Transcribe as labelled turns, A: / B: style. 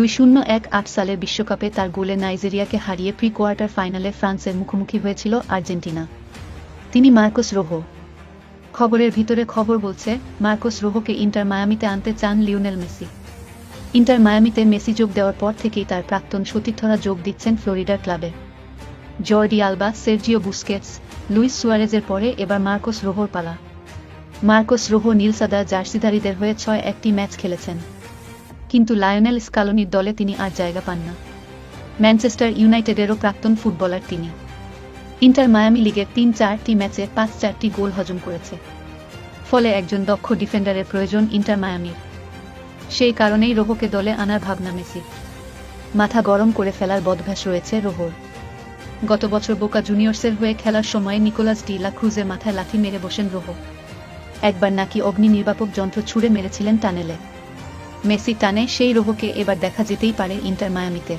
A: দুই শূন্য এক আট সালের বিশ্বকাপে তার গোলে নাইজেরিয়াকে হারিয়ে প্রি কোয়ার্টার ফাইনালে ফ্রান্সের মুখোমুখি হয়েছিল আর্জেন্টিনা। তিনি মার্কোস রোহো। খবরের ভিতরে খবর বলছে, মার্কোস রোহোকে ইন্টার মায়ামিতে আনতে চান লিওনেল মেসি। ইন্টার মায়ামিতে মেসি যোগ দেওয়ার পর থেকেই তার প্রাক্তন সতীর্থরা যোগ দিচ্ছেন ফ্লোরিডার ক্লাবে। Jordi Alba, Sergio Busquets, Luis সুয়ারেজের পরে এবার মার্কোস রোহোর পালা। মার্কোস রোহো নীলসাদা জার্সিধারীদের হয়ে ছয় একটি ম্যাচ খেলেছেন। কিন্তু লায়নেল স্কালোনির দলে তিনি আর জায়গা পান না। ম্যানচেস্টার ইউনাইটেডেরও প্রাক্তন ফুটবলার তিনি। ইন্টার মায়ামি লিগের তিন চারটি ম্যাচে পাঁচ চারটি গোল হজম করেছে। ফলে একজন দক্ষ ডিফেন্ডারের প্রয়োজন ইন্টার মায়ামির সেই কারণেই রোহোকে দলে আনার ভাবনা মেসি মাথা গরম করে ফেলার বদভ্যাস রয়েছে রোহোর। গত বছর বোকা জুনিয়র্সের হয়ে খেলার সময় নিকোলাস ডি লা ক্রুজের মাথায় লাথি মেরে বসেন রোহো। একবার নাকি অগ্নি নির্বাপক যন্ত্র ছুঁড়ে মেরেছিলেন টানেলে। মেসি টানে সেই রোহকে এবার দেখা যেতেই পারে ইন্টার মায়ামিতে।